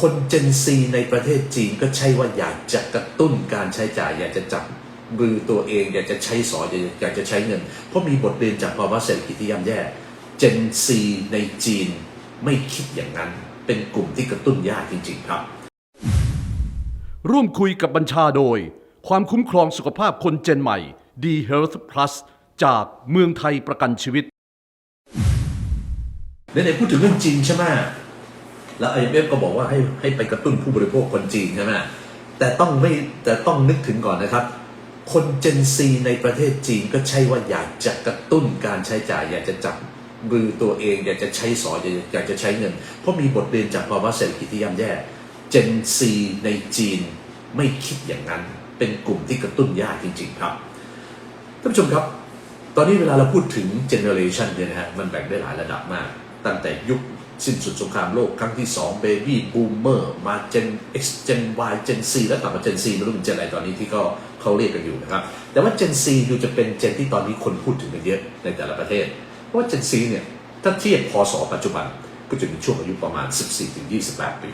คนเจนซีในประเทศจีนก็ใช่ว่าอยากจะกระตุ้นการใช้จ่าย อยากจะจับมือตัวเอง อยากจะใช้สอยอยากอยากจะใช้เงิน เพราะมีบทเรียนจากภาวะเศรษฐกิจที่ย่ำแย่เจนซีในจีนไม่คิดอย่างนั้น เป็นกลุ่มที่กระตุ้นยากจริง ๆ ครับ ร่วมคุยกับบัญชาโดย ความคุ้มครองสุขภาพคนเจนใหม่ D Health Plus จากเมืองไทยประกันชีวิตในไหนๆพูดถึงเรื่องจีนใช่ไหม แล้ว IMF ก็บอกว่าให้ให้ไปกระตุ้นผู้บริโภคคนจีนใช่ไหมแต่ต้องไม่แต่ต้องนึกถึงก่อนนะครับ คนเจนซีในประเทศจีนก็ใช่ว่าอยากจะกระตุ้นการใช้จ่าย อยากจะจับมือตัวเอง อยากจะใช้สอยอยากจะอยากจะใช้เงิน เพราะมีบทเรียนจากภาวะเศรษฐกิจที่ย่ำแย่เจนซีในจีนไม่คิดอย่างนั้น เป็นกลุ่มที่กระตุ้นยากจริง ๆ ครับท่านผู้ชมครับ ตอนนี้เวลาเราพูดถึงเจเนอเรชันเนี่ยนะฮะมันแบ่งได้หลายระดับมาก ตั้งแต่ยุค สิ้นสุดสงครามโลกครั้งที่2 Baby Boomer มา Gen X Gen Y Gen C แล้วกลับมา Gen C ไม่รู้เป็น Gen อะไรตอนนี้ที่ก็เขาเรียกกันอยู่นะครับ แต่ว่า Gen C ดูจะเป็น Gen ที่ตอนนี้คนพูดถึงกันเยอะในแต่ละประเทศ เพราะว่า Gen C เนี่ยถ้าเทียบพศปัจจุบันก็จะมีช่วงอายุประมาณ 14-28 ปี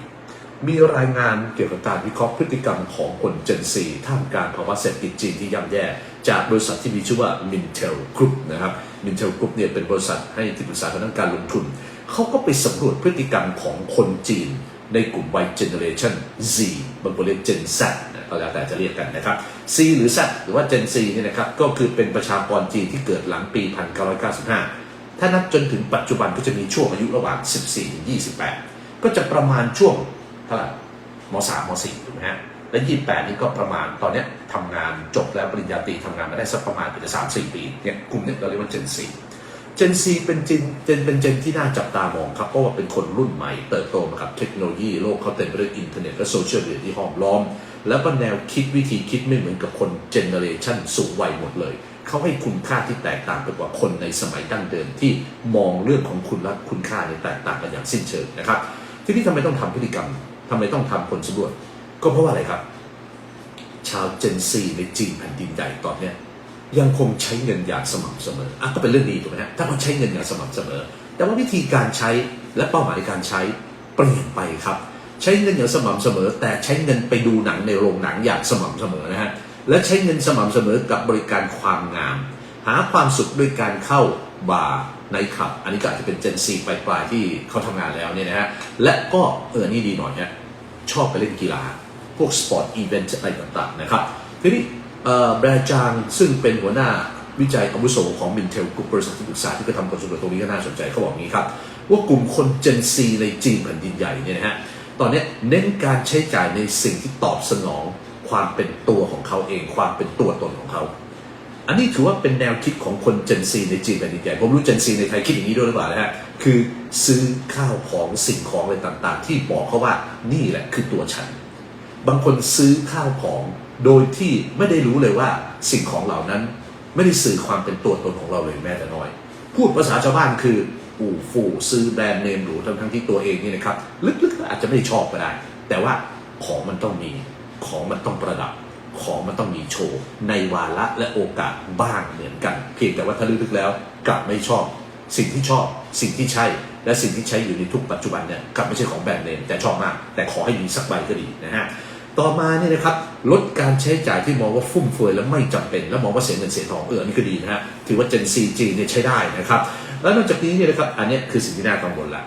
มีรายงานเกี่ยวกับการวิเคราะห์พฤติกรรมของคน Gen Z ท่ามกลางภาวะเศรษฐกิจจีนที่ย่ำแย่ จากบริษัทที่มีชื่อว่า Mintel Group นะครับ Mintel Group เนี่ยเป็นบริษัทให้ที่ปรึกษาทางด้านการลงทุน เขาก็ไปสำรวจพฤติกรรมของคนจีนในกลุ่มวัย Generation Z บางคนเรียก Gen Z ก็แล้วแต่จะเรียกกันนะครับ C หรือ Z หรือว่า Gen Z เนี่ยนะครับ ก็คือเป็นประชากรจีนที่เกิดหลังปี 1995 ถ้านับจนถึงปัจจุบันก็จะมีช่วงอายุระหว่าง 14 ถึง 28 ก็จะประมาณช่วงเท่าไหร่ม 3 ม 4 ถูกไหมฮะ และ 28 นี่ก็ประมาณตอนนี้ทำงานจบแล้วปริญญาตรีทำงานมาได้สักประมาณเป็นสามสี่ปีเนี่ยกลุ่มนี้เราเรียกว่า Gen Z Gen Z เป็นเจนเจนเป็นเจนที่น่าจับตามองครับเพราะว่าเป็นคนรุ่นใหม่ เติบโตมากับเทคโนโลยีโลกเขาเต็มไปด้วยอินเทอร์เน็ตและโซเชียลมีเดียที่ห้อมล้อม แล้วก็แนวคิดวิธีคิดไม่เหมือนกับคนเจเนอเรชันสูงวัยหมดเลย เขาให้คุณค่าที่แตกต่างไปกว่าคนในสมัยดั้งเดิมที่มองเรื่องของคุณและคุณค่าในแตกต่างกันอย่างสิ้นเชิงนะครับ ทีนี้ทำไมต้องทำพฤติกรรมทำไมต้องทำผลสำรวจ ก็เพราะว่าอะไรครับ ชาวเจนซีในจีนแผ่นดินใหญ่ตอนเนี้ย ยังคงใช้เงินอย่างสม่ำเสมออะก็เป็นเรื่องดีถูกไหมฮะถ้าเราใช้เงินอย่างสม่ำเสมอ แต่ว่าวิธีการใช้และเป้าหมายในการใช้เปลี่ยนไปครับ ใช้เงินอย่างสม่ำเสมอ แต่ใช้เงินไปดูหนังในโรงหนังอย่างสม่ำเสมอนะฮะและใช้เงินสม่ำเสมอกับบริการความงาม หาความสุขด้วยการเข้าบาร์ในคลับ อันนี้ก็อาจจะเป็นเจนซีปลายๆที่เขาทำงานแล้วเนี่ยนะฮะและก็เออนี่ดีหน่อยฮะชอบไปเล่นกีฬา พวกสปอร์ตอีเวนต์อะไรต่างๆนะครับทีนี้ แบรจางซึ่งเป็นหัวหน้าวิจัยอาวุโสของมินเทลกลุ่มบริษัทที่ปรึกษาที่กระทำผลสำรวจตรงนี้ก็น่าสนใจเขาบอกงนี้ครับ ว่ากลุ่มคนเจนซีในจีนแผ่นดินใหญ่เนี่ยนะฮะตอนนี้เน้นการใช้จ่ายในสิ่งที่ตอบสนองความเป็นตัวของเขาเอง ความเป็นตัวตนของเขา อันนี้ถือว่าเป็นแนวคิดของคนเจนซีในจีนแผ่นดินใหญ่ผมรู้เจนซีในไทยคิดอย่างนี้ด้วยหรือเปล่านะฮะคือซื้อข้าวของสิ่งของอะไรต่างๆ ที่บอกเขาว่านี่แหละคือตัวฉัน บางคนซื้อข้าวของโดยที่ไม่ได้รู้เลยว่าสิ่งของเหล่านั้น ไม่ได้สื่อความเป็นตัวตนของเราเลยแม้แต่น้อย พูดภาษาชาวบ้านคืออู่ฟู่ซื้อแบรนด์เนมหรูทั้งทั้งที่ตัวเองนี่นะครับลึกๆอาจจะไม่ได้ชอบก็ได้ แต่ว่าของมันต้องมีของมันต้องประดับ ของมันต้องมีโชว์ ในวาระและโอกาสบ้างเหมือนกัน เพียงแต่ว่าถ้าลึกๆแล้วกลับไม่ชอบ สิ่งที่ชอบ สิ่งที่ใช่ และสิ่งที่ใช้อยู่ในทุกปัจจุบันเนี่ยกลับไม่ใช่ของแบรนด์เนมแต่ชอบมาก แต่ขอให้มีสักใบก็ดีนะฮะ ต่อมาเนี่ยนะครับลดการใช้จ่ายที่มองว่าฟุ่มเฟือยและไม่จำเป็น และมองว่าเสียเงินเสียทองเอออนนี่ก็ดีนะฮะถือว่า Gen C จีเนี่ยใช้ได้นะครับ แล้วนอกจากนี้เนี่ยนะครับอันนี้คือสิ่งที่น่ากังวลละ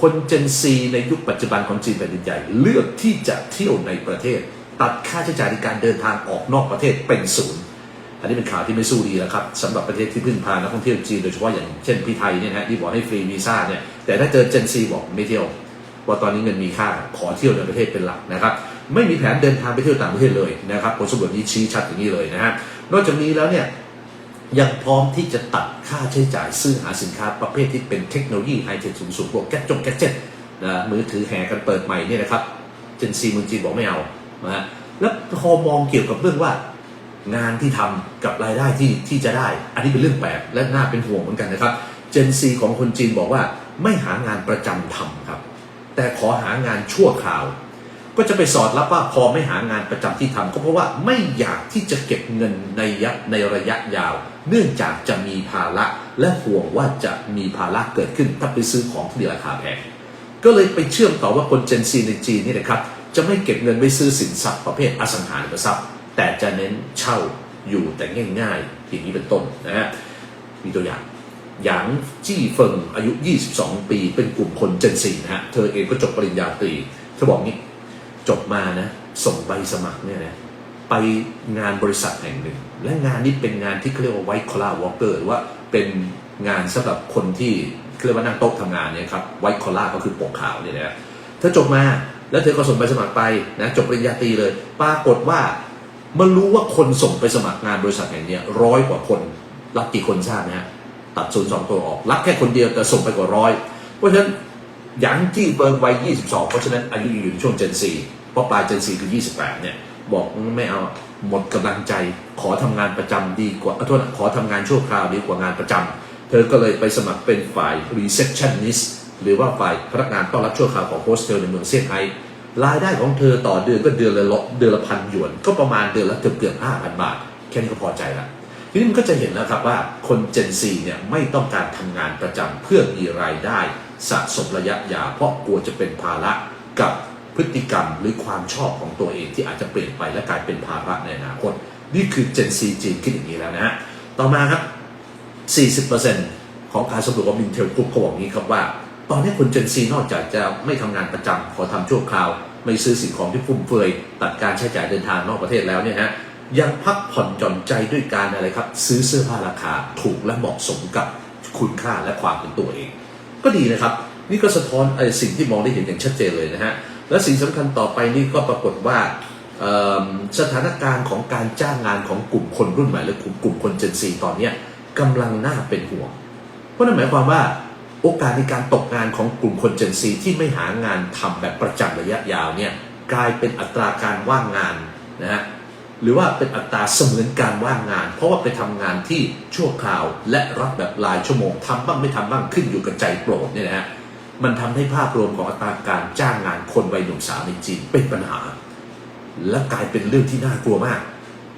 คน Gen C ในยุคปัจจุบันของจีนแผ่นดินใหญ่เลือกที่จะเที่ยวในประเทศ ตัดค่าใช้จ่ายในการเดินทางออกนอกประเทศเป็นศูนย์อันนี้เป็นข่าวที่ไม่สู้ดีแล้วครับสำหรับประเทศที่พึ่งพานักท่องเที่ยวจีนโดยเฉพาะอย่างเช่นพี่ไทยเนี่ยนะฮะที่บอกให้ฟรีวีซ่าเนี่ยแต่ถ้าเจอ Gen C บอกไม่เที่ยวว่าตอนนี้เงินมีค่าขอเที่ยวในประเทศเป็นหลักนะครับ ไม่มีแผนเดินทางไปเที่ยวต่างประเทศเลยนะครับผลสำรวจนี้ชี้ชัดอย่างนี้เลยนะฮะนอกจากนี้แล้วเนี่ยยังพร้อมที่จะตัดค่าใช้จ่ายซื้อหาสินค้าประเภทที่เป็นเทคโนโลยีไฮเทคสูงๆพวกแก๊จงแก๊สเจ็ตนะมือถือแห่กันเปิดใหม่เนี่ยนะครับเจนซีเมืองจีนบอกไม่เอานะฮะแล้วพอมองเกี่ยวกับเรื่องว่างานที่ทำกับรายได้ที่ที่จะได้ อันนี้เป็นเรื่องแปลกและน่าเป็นห่วงเหมือนกันนะครับเจนซีของคนจีนบอกว่าไม่หางานประจำทำครับ แต่ขอหางานชั่วคราว ก็จะไปสอดรับว่าพอไม่หางานประจำที่ทำก็เพราะว่าไม่อยากที่จะเก็บเงินในยในระยะยาว เนื่องจากจะมีภาระและห่วงว่าจะมีภาระเกิดขึ้นถ้าไปซื้อของที่ราคาแพงก็เลยไปเชื่อมต่อว่าคนเจนซีในจีนนี่นะครับจะไม่เก็บเงินไว้ซื้อสินทรัพย์ประเภทอสังหาริมทรัพย์ แต่จะเน้นเช่าอยู่แต่ง่ายๆอย่างนี้เป็นต้นนะฮะมีตัวอย่างหยางจี้เฟิงอายุ 22 ปี เป็นกลุ่มคนเจนซีนะฮะ เธอเองก็จบปริญญาตรี เธอบอกงี้ จบมานะส่งใบสมัครเนี่ยนะไปงานบริษัทแห่งหนึ่ง และงานนี้เป็นงานที่เขาเรียกว่า white collar worker หรือว่าเป็นงานสำหรับคนที่เขาเรียกว่านั่งโต๊ะทำงานเนี่ยครับ white collar ก็คือปกขาวเนี่ยนะเธอจบมาแล้วเธอก็ส่งใบสมัครไปนะจบปริญญาตรีเลย ปรากฏว่ามื่อรู้ว่าคนส่งไปสมัครงานบริษัทแห่งนี้ร้อยกว่าคน รับกี่คนทราบไหมฮะตัดศูนย์สองตัวออก รับแค่คนเดียวแต่ส่งไปกว่าร้อยเพราะฉะนั้น หยางจี้เฟิงวัย 22 เพราะฉะนั้นอายุอยู่ในช่วงเจนซีเพราะปลายเจนซีคือ 28 เนี่ย บอกไม่เอาหมดกำลังใจ ขอทำงานประจำดีกว่าขอโทษขอทำงานชั่วคราวดีกว่างานประจำเธอก็เลยไปสมัครเป็นฝ่าย receptionist หรือว่าฝ่ายพนักงานต้อนรับชั่วคราวของโฮสเทลในเมืองเซี่ยงไฮ้รายได้ของเธอต่อเดือนก็เดือนละละเดือนละพันหยวน ก็ประมาณเดือนละเกือบเกือบห้าพันบาท แค่นี้ก็พอใจละทีนี้มันก็จะเห็นนะครับว่าคนเจนซีเนี่ยไม่ต้องการทำงานประจำเพื่อมีรายได้ สะสมระยะยาวเพราะกลัวจะเป็นภาระกับพฤติกรรมหรือความชอบของตัวเองที่อาจจะเปลี่ยนไปและกลายเป็นภาระในอนาคต นี่คือเจนซีจีนคิดอย่างนี้แล้วนะฮะต่อมาครับ 40%ของการสำรวจของมินเทลกรุ๊ปเขาบอกงนี้ครับว่า ตอนนี้คนเจนซีนอกจากจะไม่ทำงานประจำขอทำชั่วคราว ไม่ซื้อสิ่งของที่ฟุ่มเฟือยตัดการใช้จ่ายเดินทางนอกประเทศแล้วเนี่ยฮะยังพักผ่อนหย่อนใจด้วยการอะไรครับ ซื้อเสื้อผ้าราคาถูกและเหมาะสมกับคุณค่าและความเป็นตัวเอง ก็ดีนะครับ นี่ก็สะท้อนไอ้สิ่งที่มองได้เห็นอย่างชัดเจนเลยนะฮะและสิ่งสำคัญต่อไปนี่ก็ปรากฏว่าสถานการณ์ของการจ้างงานของกลุ่มคนรุ่นใหม่หรือกลุ่มกลุ่มคนเจนซีตอนนี้กำลังน่าเป็นห่วง เพราะนั่นหมายความว่าโอกาสในการตกงานของกลุ่มคนเจนซีที่ไม่หางานทำแบบประจำระยะยาวเนี่ยกลายเป็นอัตราการว่างงานนะฮะ หรือว่าเป็นอัตราเสมือนการว่างงาน เพราะว่าไปทำงานที่ชั่วคราวและรับแบบรายชั่วโมงทำบ้างไม่ทำบ้างขึ้นอยู่กับใจโปรดเนี่ยนะฮะมันทำให้ภาพรวมของอัตราการจ้างงานคนวัยหนุ่มสาวในจีนเป็นปัญหา และกลายเป็นเรื่องที่น่ากลัวมาก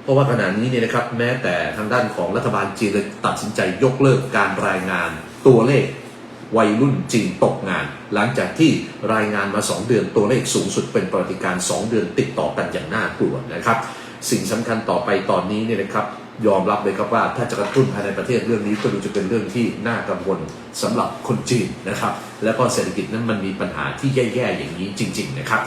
เพราะว่าขณะนี้เนี่ยนะครับแม้แต่ทางด้านของรัฐบาลจีนเลยตัดสินใจยกเลิกการรายงานตัวเลขวัยรุ่นจีนตกงาน หลังจากที่รายงานมา 2 เดือนตัวเลขสูงสุดเป็นประวัติการณ์2เดือนติดต่อกันอย่างน่ากลัวนะครับ สิ่งสำคัญต่อไปตอนนี้เนี่ยนะครับยอมรับเลยครับว่าถ้าจะกระตุ้นภายในประเทศเรื่องนี้ก็ดูจะเป็นเรื่องที่น่ากังวลสำหรับคนจีนนะครับ และก็เศรษฐกิจนั้นมันมีปัญหาที่แย่ๆอย่างนี้จริง ๆ นะครับ